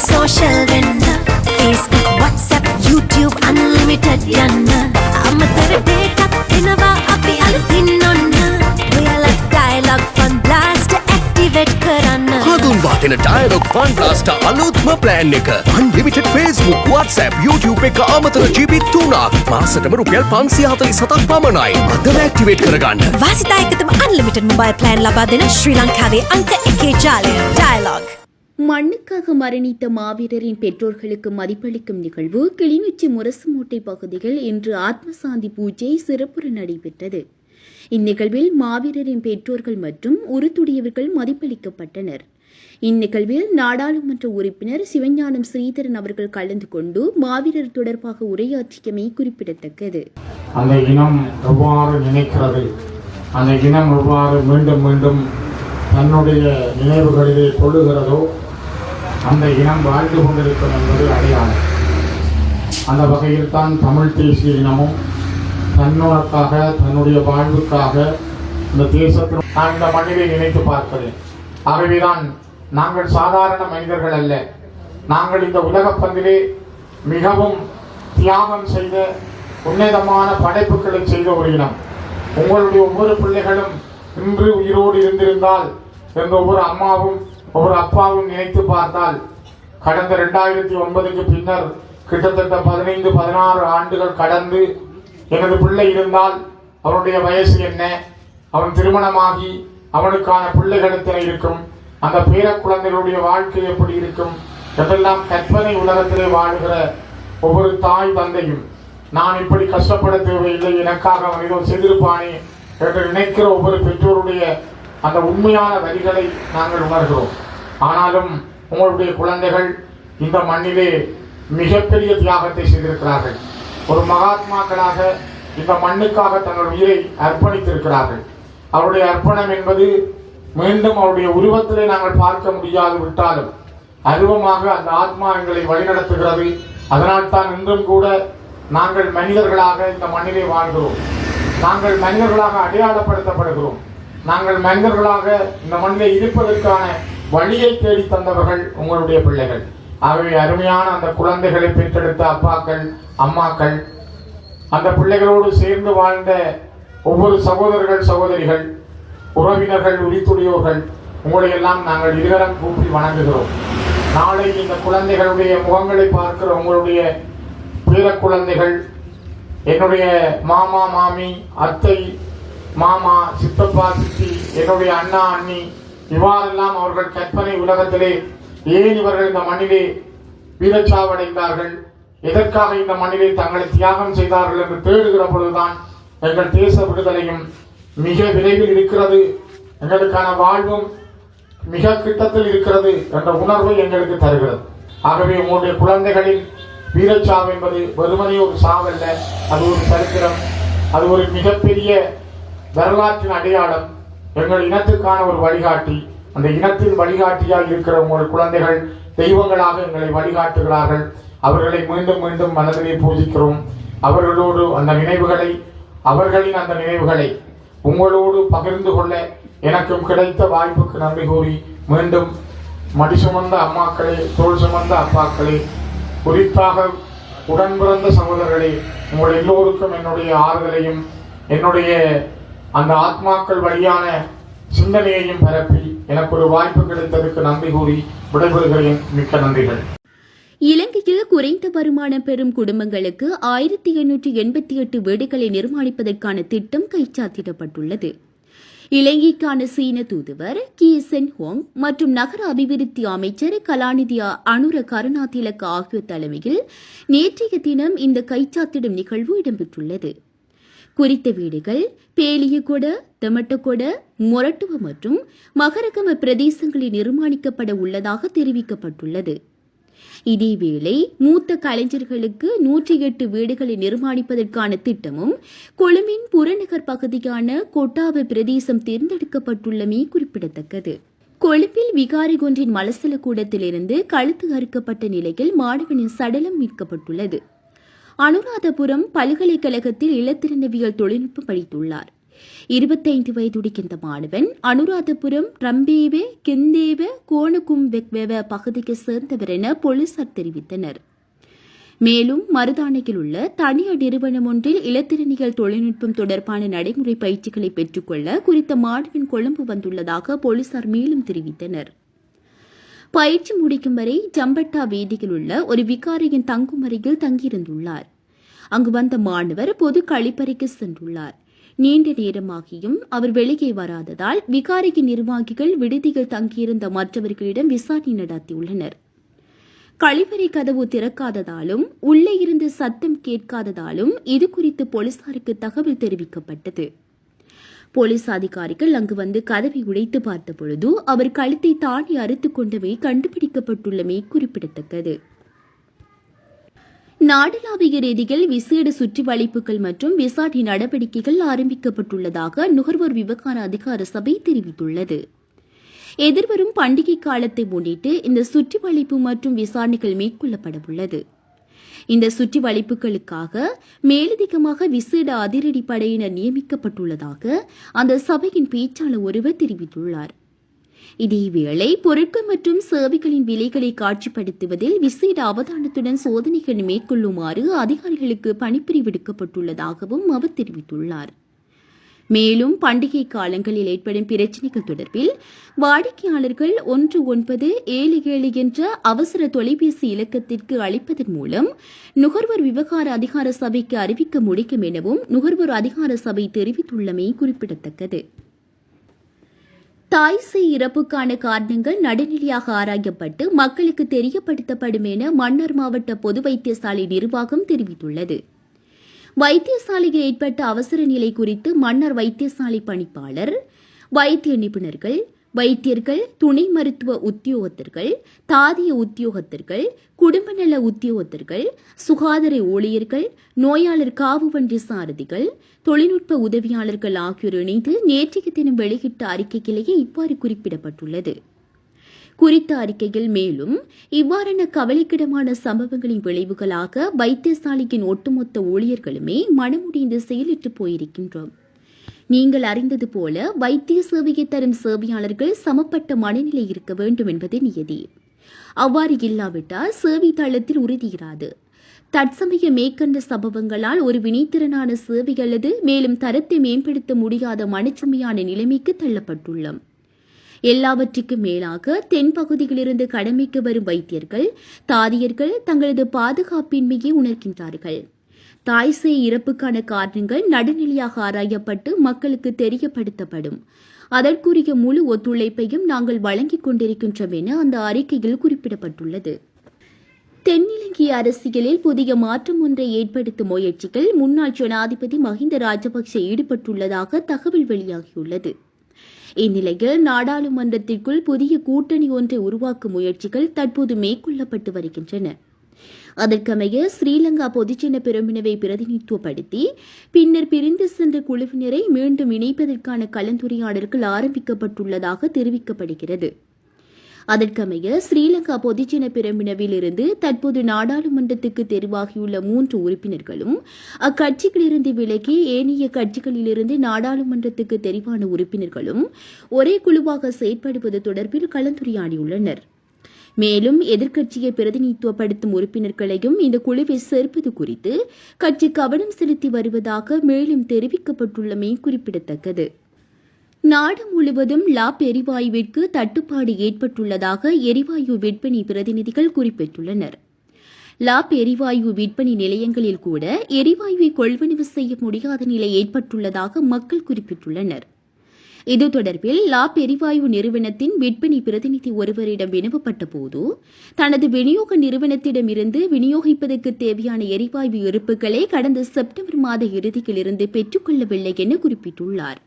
Social වෙන්න Facebook WhatsApp YouTube unlimited යන්න අමතර දෙකක් එනවා අපි අලුතින් ඔන්න ඔයාලා ඩයලොග් ෆන් බ්ලාස්ට් ඇක්ටිවේට් කරන්න හඳුන්වාගෙන ඩයලොග් ෆන් බ්ලාස්ට් අලුත්ම ප්ලෑන් එක. අන්ලිමිටඩ් Facebook WhatsApp YouTube එක අමතර GB 3ක් මාසටම රුපියල් 547ක් පමණයි. අද ඇක්ටිවේට් කරගන්න. වාසිතා එකතම අන්ලිමිටඩ් මොබයිල් ප්ලෑන් ලබා දෙන ශ්‍රී ලංකාවේ අංක එකේ ජාලය. ඩයලොග් மண்ணுக்காக மரணித்த மாவீரரின் பெற்றோர்களுக்கு மதிப்பளிக்கும் நிகழ்வு கிளிநொச்சி முரசுமூட்டை பகுதியில் இன்று ஆத்மசாந்தி பூஜை சிறப்புற நடைபெற்றது. இந்நிகழ்வில் மாவீரரின் பெற்றோர்கள் மற்றும் உருத்துடையவர்கள் மதிப்பளிக்கப்பட்டனர். இந்நிகழ்வில் நாடாளுமன்ற உறுப்பினர் சிவஞானம் ஸ்ரீதரன் அவர்கள் கலந்து கொண்டு மாவீரர் தொடர்பாக உரையாற்றியமை குறிப்பிடத்தக்கது. அந்த இனம் எவ்வாறு நினைக்கிறது? அந்த இனம் எவ்வாறு மீண்டும் மீண்டும் தன்னுடைய நினைவுகளிலே கொள்ளுகிறதோ அந்த இனம் வாழ்ந்து கொண்டிருக்கும் என்பது அடையாளம். அந்த வகையில் தான் தமிழ் தேசிய இனமும் தன்னுனக்காக தன்னுடைய வாழ்வுக்காக இந்த தேசத்தில் நான் இந்த மண்ணிலே நினைத்து பார்க்கிறேன் ஆகவேதான் நாங்கள் சாதாரண மனிதர்கள் அல்ல. நாங்கள் இந்த உலகப்பந்திலே மிகவும் தியாகம் செய்த உன்னதமான படைப்புகளை செய்த ஒரு இனம். உங்களுடைய ஒவ்வொரு பிள்ளைகளும் இன்று உயிரோடு இருந்திருந்தால் எந்த ஒவ்வொரு அம்மாவும் ஒவ்வொரு அப்பாவும் நினைத்து பார்த்தால் கடந்த ரெண்டாயிரத்தி ஒன்பதுக்கு பின்னர் கிட்டத்தட்ட பதினைந்து பதினாறு ஆண்டுகள் கடந்து எனது பிள்ளை இருந்தால் அவனுடைய வயசு என்ன? அவன் திருமணமாகி அவனுக்கான பிள்ளைகள் எத்தனை இருக்கும்? அந்த பேர குழந்தைகளுடைய வாழ்க்கை எப்படி இருக்கும்? என்றெல்லாம் கற்பனை உலகத்திலே வாழுகிற ஒவ்வொரு தாய் தந்தையும் நான் இப்படி கஷ்டப்பட தேவையில்லை எனக்காக அவன் ஏதோ செய்திருப்பானே என்று நினைக்கிற ஒவ்வொரு பெற்றோருடைய அந்த உண்மையான வரிகளை நாங்கள் உணர்கிறோம். ஆனாலும் உங்களுடைய குழந்தைகள் இந்த மண்ணிலே மிகப்பெரிய தியாகத்தை செய்திருக்கிறார்கள். ஒரு மகாத்மாக்களாக இந்த மண்ணுக்காக தங்கள் உயிரை அர்ப்பணித்திருக்கிறார்கள். அவருடைய அர்ப்பணம் என்பது மீண்டும் அவருடைய உருவத்திலே நாங்கள் பார்க்க முடியாது விட்டாலும் அருவமாக அந்த ஆத்மா எங்களை வழிநடத்துகிறது. அதனால் தான் இன்றும் கூட நாங்கள் மனிதர்களாக இந்த மண்ணிலே வாழ்கிறோம். நாங்கள் மனிதர்களாக அடையாளப்படுத்தப்படுகிறோம். நாங்கள் மனிதர்களாக இந்த மண்ணிலே இருப்பதற்கான வழியை தேடி தந்தவர்கள் உங்களுடைய பிள்ளைகள். ஆகவே அருமையான அந்த குழந்தைகளை பெற்றெடுத்த அப்பாக்கள் அம்மாக்கள் அந்த பிள்ளைகளோடு சேர்ந்து வாழ்ந்த ஒவ்வொரு சகோதரர்கள் சகோதரிகள் உறவினர்கள் உரித்துடையோர்கள் உங்களையெல்லாம் நாங்கள் இருகரம் கூப்பி வணங்குகிறோம். நாளை இந்த குழந்தைகளுடைய முகங்களை பார்க்கிற உங்களுடைய பிற குழந்தைகள் என்னுடைய மாமா மாமி அத்தை மாமா சித்தப்பா சித்தி என்னுடைய அண்ணா அண்ணி இவ்வாறெல்லாம் அவர்கள் கற்பனை உலகத்திலே ஏன் இவர்கள் இந்த மண்ணிலே வீரச்சாவடைந்தார்கள்? எதற்காக இந்த மண்ணிலே தங்களை தியாகம் செய்தார்கள் என்று தேடுகிற பொழுதுதான் எங்கள் தேச விடுதலையும் மிக விரைவில் இருக்கிறது. எங்களுக்கான வாழ்வும் மிக கிட்டத்தில் இருக்கிறது என்ற உணர்வை எங்களுக்கு தருகிறது. ஆகவே உங்களுடைய குழந்தைகளின் வீரச்சாவு என்பது வெறுமனே ஒரு சாவல்ல அது ஒரு சரித்திரம் அது ஒரு மிகப்பெரிய வரலாற்றின் அடையாளம். எங்கள் இனத்துக்கான ஒரு வழிகாட்டி. அந்த இனத்தின் வழிகாட்டியாக இருக்கிற உங்கள் குழந்தைகள் தெய்வங்களாக எங்களை வழிகாட்டுகிறார்கள். அவர்களை மீண்டும் மீண்டும் மனதிலே பூஜிக்கிறோம். அவர்களோடு அந்த நினைவுகளை அவர்களின் அந்த நினைவுகளை உங்களோடு பகிர்ந்து கொள்ள எனக்கும் கிடைத்த வாய்ப்புக்கு நன்றி கூறி மீண்டும் மடி சுமந்த அம்மாக்களே தோல் சுமந்த அப்பாக்களே குறிப்பாக உடன் பிறந்த சகோதரர்களே உங்கள் எல்லோருக்கும் என்னுடைய ஆறுதலையும் என்னுடைய அந்த ஆத்மாக்கள் வழியான சிந்தனையையும் பரப்பி எனக்கு ஒரு வாய்ப்பு கிடைத்ததற்கு நன்றி கூறி விடைபெறுகிறேன். மிக்க நன்றிகள். இலங்கையில் குறைந்த வருமானம் பெறும் குடும்பங்களுக்கு ஆயிரத்தி எண்ணூற்றி எண்பத்தி எட்டு வீடுகளை நிர்மாணிப்பதற்கான திட்டம் கைச்சாத்திடப்பட்டுள்ளது. இலங்கைக்கான சீன தூதுவர் கி. சென். ஹோங் மற்றும் நகர அபிவிருத்தி அமைச்சர் கலாநிதி அனுர கருணாதிலக ஆகியோர் தலைமையில் நேற்றைய தினம் இந்த கைச்சாத்திடும் நிகழ்வு இடம்பெற்றுள்ளது. குறித்த வீடுகள் பேலியகொட தெமட்டகொட மொரட்டுவ மற்றும் மகரகம பிரதேசங்களில் நிர்மாணிக்கப்பட உள்ளதாக தெரிவிக்கப்பட்டுள்ளது. இதேவேளை மூத்த கலைஞர்களுக்கு நூற்றி எட்டு வீடுகளை நிர்மாணிப்பதற்கான திட்டமும் கொழும்பின் புறநகர் பகுதியான கொட்டாவ பிரதேசம் தேர்ந்தெடுக்கப்பட்டுள்ளமை குறிப்பிடத்தக்கது. கொழும்பில் விகாரி ஒன்றின் மலசல கூடத்திலிருந்து கழுத்து அறுக்கப்பட்ட நிலையில் மாணவனின் சடலம் மீட்கப்பட்டுள்ளது. அனுராதபுரம் பல்கலைக்கழகத்தில் இலத்திறனவியல் தொழில்நுட்பம் படித்துள்ளார். இருபத்தைந்து வயதுடைய இந்த மாணவன் அனுராதபுரம் ரம்பேவ கெந்தேவ கோணகும்பெக்வெவ பகுதிக்கு சேர்ந்தவர் என போலீசார் தெரிவித்தனர். மேலும் மருதானையில் உள்ள தனியார் நிறுவனம் ஒன்றில் இலத்திரனியல் தொழில்நுட்பம் தொடர்பான நடைமுறை பயிற்சிகளை பெற்றுக்கொள்ள குறித்த மாணவன் கொழும்பு வந்துள்ளதாக போலீசார் மேலும் தெரிவித்தனர். பயிற்சி முடிக்கும் வரை ஜம்பட்டா வீதியில் உள்ள ஒரு விகாரியின் தங்கும் அறையில் தங்கியிருந்துள்ளார். அங்கு வந்த மாணவர் பொது கழிப்பறைக்கு சென்றுள்ளார். நீண்ட நேரமாகியும் அவர் வெளியே வராததால் விகாரியின் நிர்வாகிகள் விடுதியில் தங்கியிருந்த மற்றவர்களிடம் விசாரணை நடத்தியுள்ளனர். கழிவறை கதவு திறக்காததாலும் உள்ளே இருந்து சத்தம் கேட்காததாலும் இது குறித்து போலீசாருக்கு தகவல் தெரிவிக்கப்பட்டது. போலீஸ் அதிகாரிகள் அங்கு வந்து கதவை உடைத்து பார்த்த பொழுது அவர் கழுத்தை தாண்டி அறுத்து கொண்டவை கண்டுபிடிக்கப்பட்டுள்ளமை குறிப்பிடத்தக்கது. நாடளாவிய ரீதியில் விசேட சுற்றி வளைப்புகள் மற்றும் விசாரணை நடவடிக்கைகள் ஆரம்பிக்கப்பட்டுள்ளதாக நுகர்வோர் விவகார அதிகார சபை தெரிவித்துள்ளது. எதிர்வரும் பண்டிகை காலத்தை முன்னிட்டு இந்த சுற்றி வளைப்பு மற்றும் விசாரணைகள் மேற்கொள்ளப்பட உள்ளது இந்த சுற்றி வளைப்புகளுக்காக மேலதிகமாக விசேட அதிரடி படையினர் நியமிக்கப்பட்டுள்ளதாக அந்த சபையின் பேச்சாளர் ஒருவர் தெரிவித்துள்ளார். இதேவேளை பொருட்கள் மற்றும் சேவைகளின் விலைகளை காட்சிப்படுத்துவதில் விசேட அவதானத்துடன் சோதனைகள் மேற்கொள்ளுமாறு அதிகாரிகளுக்கு பணிப்புரி விடுக்கப்பட்டுள்ளதாகவும் அவர் தெரிவித்துள்ளார். மேலும் பண்டிகை காலங்களில் ஏற்படும் பிரச்சினைகள் தொடர்பில் வாடிக்கையாளர்கள் ஒன்று ஒன்பது ஏழு ஏழு என்ற அவசர தொலைபேசி இலக்கத்திற்கு அளிப்பதன் மூலம் நுகர்வோர் விவகார அதிகார சபைக்கு அறிவிக்க முடியும் எனவும் நுகர்வோர் அதிகார சபை தெரிவித்துள்ளமை குறிப்பிடத்தக்கது. தாய் இறப்புக்கான காரணங்கள் நடுநிலையாக ஆராயப்பட்டு மக்களுக்கு தெரியப்படுத்தப்படும் என மன்னார் மாவட்ட பொது வைத்தியசாலை நிர்வாகம் தெரிவித்துள்ளது. வைத்தியசாலையில் ஏற்பட்ட அவசர நிலை குறித்து மன்னர் வைத்தியசாலை பணிப்பாளர் வைத்திய நிபுணர்கள் வைத்தியர்கள் துணை மருத்துவ உத்தியோகத்தர்கள் தாதிய உத்தியோகத்தர்கள் குடும்ப நல உத்தியோகத்தர்கள் சுகாதார ஊழியர்கள் நோயாளர் காவு வண்டி சாரதிகள் தொழில்நுட்ப உதவியாளர்கள் ஆகியோர் இணைந்து நேற்றைய தினம் வெளியிட்ட அறிக்கையிலேயே இவ்வாறு குறிப்பிடப்பட்டுள்ளது. குறித்த அறிக்கையில் மேலும் இவ்வாறான கவலைக்கிடமான சம்பவங்களின் விளைவுகளாக வைத்தியசாலையின் ஒட்டுமொத்த ஊழியர்களுமே மனமுடிந்து செயலிட்டு போயிருக்கின்றோம். நீங்கள் அறிந்தது போல வைத்திய சேவையை தரும் சேவையாளர்கள் சமப்பட்ட மனநிலை இருக்க வேண்டும் என்பது நியதி. அவ்வாறு இல்லாவிட்டால் சேவை தளத்தில் உறுதியிராது தற்சமய மேற்கண்ட சம்பவங்களால் ஒரு வினைத்திறனான சேவை அல்லது மேலும் தரத்தை மேம்படுத்த முடியாத மனச்சுமையான நிலைமைக்கு தள்ளப்பட்டுள்ளோம். எல்லாவற்றுக்கும் மேலாக தென்பகுதியிலிருந்து கடமைக்கு வரும் வைத்தியர்கள் தாதியர்கள் தங்களது பாதுகாப்பின்மையை உணர்கின்றார்கள். தாய் இறப்புக்கான காரணங்கள் நடுநிலையாக ஆராயப்பட்டு மக்களுக்கு தெரியப்படுத்தப்படும். அதற்குரிய முழு ஒத்துழைப்பையும் நாங்கள் வழங்கிக் கொண்டிருக்கின்றோம் என அந்த அறிக்கையில் குறிப்பிடப்பட்டுள்ளது. தென்னிலங்கை அரசியலில் புதிய மாற்றம் ஒன்றை ஏற்படுத்தும் முயற்சிகள் முன்னாள் ஜனாதிபதி மஹிந்த ராஜபக்சே ஈடுபட்டுள்ளதாக தகவல் வெளியாகியுள்ளது. இந்நிலையில் நாடாளுமன்றத்திற்குள் புதிய கூட்டணி ஒன்றை உருவாக்கும் முயற்சிகள் தற்போது மேற்கொள்ளப்பட்டு வருகின்றன. அதற்கமைய ஸ்ரீலங்கா பொதுஜன பெருமினவை பிரதிநிதித்துவப்படுத்தி பின்னர் பிரிந்து சென்ற குழுவினரை மீண்டும் இணைப்பதற்கான கலந்துரையாடல்கள் ஆரம்பிக்கப்பட்டுள்ளதாக தெரிவிக்கப்படுகிறது. அதற்கமைய ஸ்ரீலங்கா பொதுஜன பெருமினவில் தற்போது நாடாளுமன்றத்துக்கு தெரிவாகியுள்ள மூன்று உறுப்பினர்களும் அக்கட்சிகளிலிருந்து விலகி ஏனைய கட்சிகளிலிருந்து நாடாளுமன்றத்துக்கு தெரிவான உறுப்பினர்களும் ஒரே குழுவாக செயற்படுவது தொடர்பில் கலந்துரையாடியுள்ளனர். மேலும் எதிர்க்கட்சியை பிரதிநிதித்துவப்படுத்தும் உறுப்பினர்களையும் இந்த குழுவை சேர்ப்பது குறித்து கட்சி கவனம் செலுத்தி வருவதாக மேலும் தெரிவிக்கப்பட்டுள்ளமை குறிப்பிடத்தக்கது. நாடு முழுவதும் லாப் எரிவாயுவிற்கு தட்டுப்பாடு ஏற்பட்டுள்ளதாக எரிவாயு விற்பனை பிரதிநிதிகள் குறிப்பிட்டுள்ளனர். லாப் எரிவாயு விற்பனை நிலையங்களில் கூட எரிவாயுவை கொள்வனவு செய்ய முடியாத நிலை ஏற்பட்டுள்ளதாக மக்கள் குறிப்பிட்டுள்ளனர். இது தொடர்பில் லாப் எரிவாயு நிறுவனத்தின் விற்பனை பிரதிநிதி ஒருவரிடம் வினவப்பட்ட போது தனது விநியோக நிறுவனத்திடமிருந்து விநியோகிப்பதற்கு தேவையான எரிவாயு இருப்புகளை கடந்த செப்டம்பர் மாத இறுதியிலிருந்து பெற்றுக்கொள்ளவில்லை என குறிப்பிட்டுள்ளார்.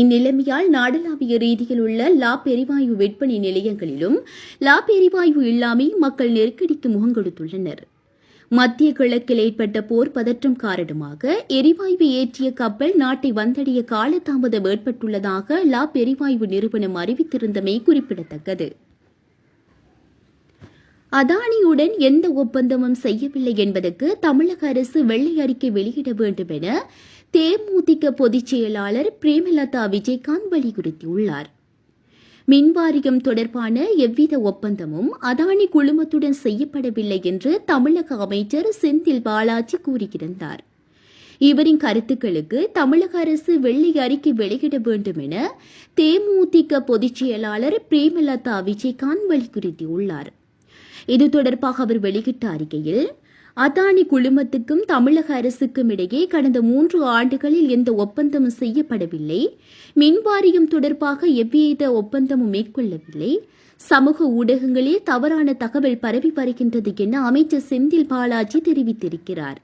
இந்நிலைமையால் நாடளாவிய ரீதியில் உள்ள லாப் எரிவாயு விற்பனை நிலையங்களிலும் லாப் எரிவாயு இல்லாமல் மக்கள் நெருக்கடிக்கு முகங்கொடுத்துள்ளனர் மத்திய கிழக்கில் ஏற்பட்ட போர் பதற்றம் காரணமாக எரிவாயு ஏற்றிய கப்பல் நாட்டை வந்தடைய காலதாமதம் ஏற்பட்டுள்ளதாக லாப் எரிவாயு நிறுவனம் அறிவித்திருந்தமை குறிப்பிடத்தக்கது. அதானியுடன் எந்த ஒப்பந்தமும் செய்யவில்லை என்பதற்கு தமிழக அரசு வெள்ளை அறிக்கை வெளியிட வேண்டும் என தேமுதிக பொதுச் செயலாளர் பிரேமலதா விஜயகாந்த் வலியுறுத்தியுள்ளார். மின்வாரியம் தொடர்பான எவ்வித ஒப்பந்தமும் அதானி குழுமத்துடன் செய்யப்படவில்லை என்று தமிழக அமைச்சர் செந்தில் பாலாஜி கூறியிருந்தார். இவரின் கருத்துக்களுக்கு தமிழக அரசு வெள்ளை அறிக்கை வெளியிட வேண்டும் என தேமுதிக பொதுச் செயலாளர் பிரேமலதா விஜயகாந்த் வலியுறுத்தியுள்ளார். இது தொடர்பாக அவர் வெளியிட்ட அறிக்கையில் அதானி குழுமத்துக்கும் தமிழக அரசுக்கும் இடையே கடந்த மூன்று ஆண்டுகளில் எந்த ஒப்பந்தமும் செய்யப்படவில்லை. மின்வாரியம் தொடர்பாக எவ்வித ஒப்பந்தமும் மேற்கொள்ளவில்லை. சமூக ஊடகங்களில் தவறான தகவல் பரவி வருகின்றது என அமைச்சர் செந்தில் பாலாஜி தெரிவித்திருக்கிறார்.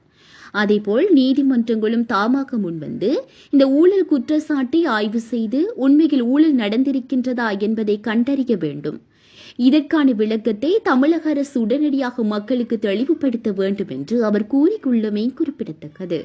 அதேபோல் நீதிமன்றங்களும் தாமாக முன்வந்து இந்த ஊழல் குற்றச்சாட்டை ஆய்வு செய்து உண்மையில் ஊழல் நடந்திருக்கின்றதா என்பதை கண்டறிய வேண்டும். இதற்கான விளக்கத்தை தமிழக அரசு உடனடியாக மக்களுக்கு தெளிவுபடுத்த வேண்டும் என்று அவர் கூறியுள்ளமை குறிப்பிடத்தக்கது.